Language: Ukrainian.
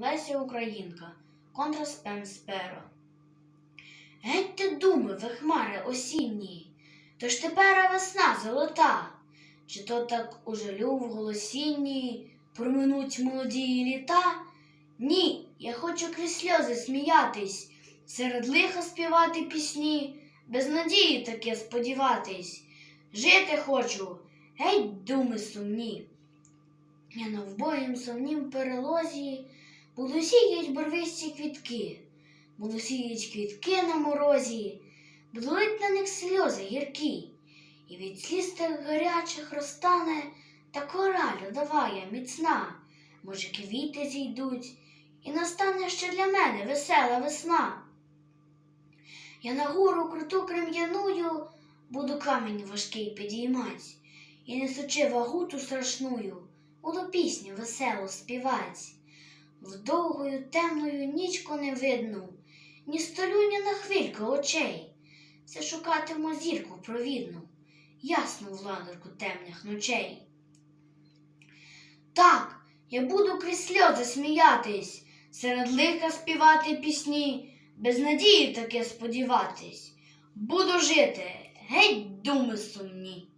Леся Українка, контраспем сперо. Геть ти думи, ви хмари осінні, то ж тепер весна золота, чи то так у жалю в голосінні проминуть молоді літа? Ні, я хочу крізь сльози сміятись, серед лиха співати пісні, без надії таке сподіватись. Жити хочу, геть думи сумні. Я на вбоїм сумнім перелозі буду сіять барвисті квітки, буду сіять квітки на морозі, буду лить на них сльози гіркі, і від сліз тих гарячих розтане та кора льодова міцна. Може, квіти зійдуть, і настане ще для мене весела весна. Я на гору круту крем'яную буду камінь важкий підіймать, і несучи вагу ту страшную, буду пісню веселу співать. В довгою темною нічку не видну, ні столю, ні на хвильку очей. Все шукатиму зірку провідну, ясну владарку темних ночей. Так, я буду крізь сльози сміятись, серед лиха співати пісні, без надії таке сподіватись. Буду жити, геть думи сумні.